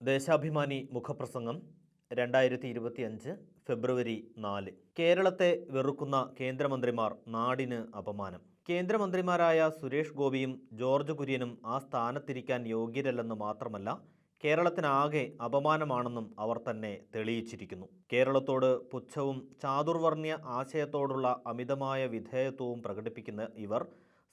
ദേശാഭിമാനി മുഖപ്രസംഗം രണ്ടായിരത്തി ഇരുപത്തിയഞ്ച് ഫെബ്രുവരി നാല്. കേരളത്തെ വെറുക്കുന്ന കേന്ദ്രമന്ത്രിമാർ നാടിന് അപമാനം. കേന്ദ്രമന്ത്രിമാരായ സുരേഷ് ഗോപിയും ജോർജ് കുര്യനും ആ സ്ഥാനത്തിരിക്കാൻ യോഗ്യരല്ലെന്ന് മാത്രമല്ല കേരളത്തിനാകെ അപമാനമാണെന്നും അവർ തന്നെ തെളിയിച്ചിരിക്കുന്നു. കേരളത്തോട് പുച്ഛവും ചാതുർവർണ്യ ആശയത്തോടുള്ള അമിതമായ വിധേയത്വവും പ്രകടിപ്പിക്കുന്ന ഇവർ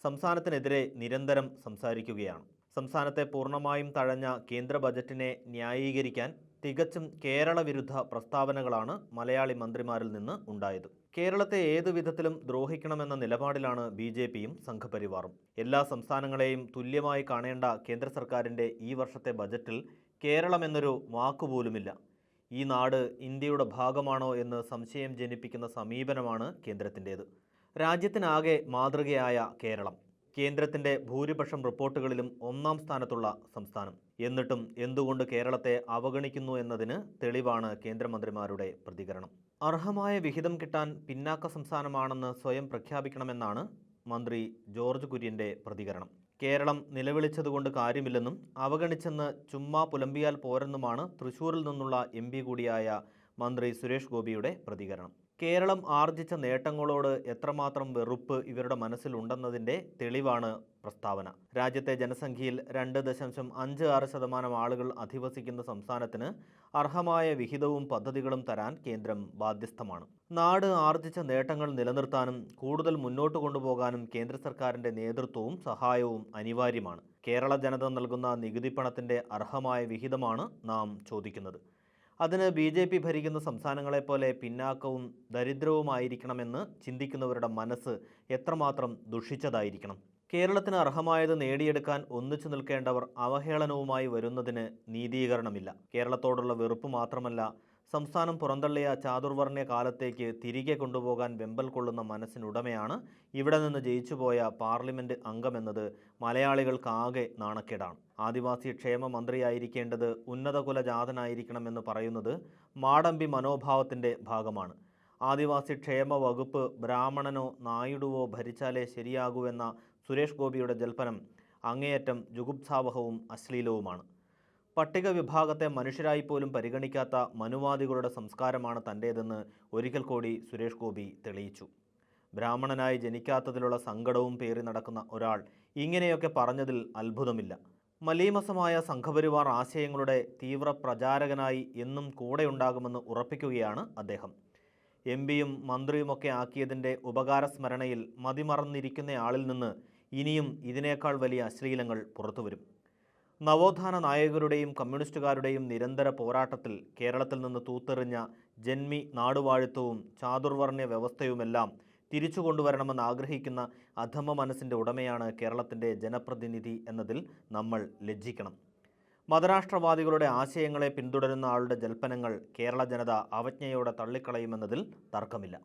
സംസ്ഥാനത്തിനെതിരെ നിരന്തരം സംസാരിക്കുകയാണ്. സംസ്ഥാനത്തെ പൂർണമായും തഴഞ്ഞ കേന്ദ്ര ബജറ്റിനെ ന്യായീകരിക്കാൻ തികച്ചും കേരള വിരുദ്ധ പ്രസ്താവനകളാണ് മലയാളി മന്ത്രിമാരിൽ നിന്ന് ഉണ്ടായത്. കേരളത്തെ ഏതു വിധത്തിലും ദ്രോഹിക്കണമെന്ന നിലപാടിലാണ് ബി ജെ പിയും സംഘപരിവാറും. എല്ലാ സംസ്ഥാനങ്ങളെയും തുല്യമായി കാണേണ്ട കേന്ദ്ര സർക്കാരിന്റെ ഈ വർഷത്തെ ബജറ്റിൽ കേരളം എന്നൊരു വാക്കുപോലുമില്ല. ഈ നാട് ഇന്ത്യയുടെ ഭാഗമാണോ എന്ന് സംശയം ജനിപ്പിക്കുന്ന സമീപനമാണ് കേന്ദ്രത്തിന്റേത്. രാജ്യത്തിനാകെ മാതൃകയായ കേരളം. കേന്ദ്രത്തിന്റെ ഭൂരിപക്ഷം റിപ്പോർട്ടുകളിലും ഒന്നാം സ്ഥാനത്തുള്ള സംസ്ഥാനം. എന്നിട്ടും എന്തുകൊണ്ട് കേരളത്തെ അവഗണിക്കുന്നു എന്നതിന് തെളിവാണ് കേന്ദ്രമന്ത്രിമാരുടെ പ്രതികരണം. അർഹമായ വിഹിതം കിട്ടാൻ പിന്നാക്ക സംസ്ഥാനമാണെന്ന് സ്വയം പ്രഖ്യാപിക്കണമെന്നാണ് മന്ത്രി ജോർജ് കുര്യന്റെ പ്രതികരണം. കേരളം നിലവിളിച്ചതുകൊണ്ട് കാര്യമില്ലെന്നും അവഗണിച്ചെന്ന് ചുമ്മാ പുലമ്പിയാൽ പോരെന്നുമാണ് തൃശൂരിൽ നിന്നുള്ള എം കൂടിയായ മന്ത്രി സുരേഷ് ഗോപിയുടെ പ്രതികരണം. കേരളം ആർജിച്ച നേട്ടങ്ങളോട് എത്രമാത്രം വെറുപ്പ് ഇവരുടെ മനസ്സിലുണ്ടെന്നതിന്റെ തെളിവാണ് പ്രസ്താവന. രാജ്യത്തെ ജനസംഖ്യയിൽ രണ്ട് ദശാംശം അഞ്ച് ആറ് ശതമാനം ആളുകൾ അധിവസിക്കുന്ന സംസ്ഥാനത്തിന് അർഹമായ വിഹിതവും പദ്ധതികളും തരാൻ കേന്ദ്രം ബാധ്യസ്ഥമാണ്. നാട് ആർജിച്ച നേട്ടങ്ങൾ നിലനിർത്താനും കൂടുതൽ മുന്നോട്ട് കൊണ്ടുപോകാനും കേന്ദ്ര സർക്കാരിന്റെ നേതൃത്വവും സഹായവും അനിവാര്യമാണ്. കേരള ജനത നൽകുന്ന നികുതി പണത്തിന്റെ അർഹമായ വിഹിതമാണ് നാം ചോദിക്കുന്നത്. അതിന് ബി ജെ പി ഭരിക്കുന്ന സംസ്ഥാനങ്ങളെപ്പോലെ പിന്നാക്കവും ദരിദ്രവുമായിരിക്കണമെന്ന് ചിന്തിക്കുന്നവരുടെ മനസ്സ് എത്രമാത്രം ദുഷിച്ചതായിരിക്കണം. കേരളത്തിന് അർഹമായത് നേടിയെടുക്കാൻ ഒന്നിച്ചു നിൽക്കേണ്ടവർ അവഹേളനവുമായി വരുന്നതിന് നീതീകരണമില്ല. കേരളത്തോടുള്ള വെറുപ്പ് മാത്രമല്ല സംസ്ഥാനം പുറന്തള്ളിയ ചാതുർവർണയ കാലത്തേക്ക് തിരികെ കൊണ്ടുപോകാൻ വെമ്പൽ കൊള്ളുന്ന മനസ്സിനുടമയാണ് ഇവിടെ നിന്ന് ജയിച്ചുപോയ പാർലമെന്റ് അംഗമെന്നത് മലയാളികൾക്കാകെ നാണക്കേടാണ്. ആദിവാസി ക്ഷേമ മന്ത്രിയായിരിക്കേണ്ടത് ഉന്നതകുല ജാതനായിരിക്കണമെന്ന് പറയുന്നത് മാടമ്പി മനോഭാവത്തിന്റെ ഭാഗമാണ്. ആദിവാസി ക്ഷേമ വകുപ്പ് ബ്രാഹ്മണനോ നായിഡുവോ ഭരിച്ചാലേ ശരിയാകൂ എന്ന സുരേഷ് ഗോപിയുടെ ജൽപ്പനം അങ്ങേയറ്റം ജുഗുപ്സാവഹവും അശ്ലീലവുമാണ്. പട്ടിക വിഭാഗത്തെ മനുഷ്യരായി പോലും പരിഗണിക്കാത്ത മനുവാദികളുടെ സംസ്കാരമാണ് തന്റേതെന്ന് ഒരിക്കൽ കൂടി സുരേഷ് ഗോപി തെളിയിച്ചു. ബ്രാഹ്മണനായി ജനിക്കാത്തതിലുള്ള സങ്കടവും പേറി നടക്കുന്ന ഒരാൾ ഇങ്ങനെയൊക്കെ പറഞ്ഞതിൽ അത്ഭുതമില്ല. മലീമസമായ സംഘപരിവാർ ആശയങ്ങളുടെ തീവ്ര പ്രചാരകനായി എന്നും കൂടെയുണ്ടാകുമെന്ന് ഉറപ്പിക്കുകയാണ് അദ്ദേഹം. എം പിയും മന്ത്രിയുമൊക്കെ ആക്കിയതിന്റെ ഉപകാരസ്മരണയിൽ മതിമറന്നിരിക്കുന്നയാളിൽ നിന്ന് ഇനിയും ഇതിനേക്കാൾ വലിയ അശ്ലീലങ്ങൾ പുറത്തുവരും. നവോത്ഥാന നായകരുടെയും കമ്മ്യൂണിസ്റ്റുകാരുടെയും നിരന്തര പോരാട്ടത്തിൽ കേരളത്തിൽ നിന്ന് തൂത്തെറിഞ്ഞ ജന്മി നാടുവാഴുത്തവും ചാതുർവർണ വ്യവസ്ഥയുമെല്ലാം തിരിച്ചു കൊണ്ടുവരണമെന്ന് ആഗ്രഹിക്കുന്ന അധമ മനസ്സിന്റെ ഉടമയാണ് കേരളത്തിന്റെ ജനപ്രതിനിധി എന്നതിൽ നമ്മൾ ലജ്ജിക്കണം. മതരാഷ്ട്രവാദികളുടെ ആശയങ്ങളെ പിന്തുടരുന്ന ആളുടെ ജൽപ്പനങ്ങൾ കേരള ജനത അവജ്ഞയോടെ തള്ളിക്കളയുമെന്നതിൽ തർക്കമില്ല.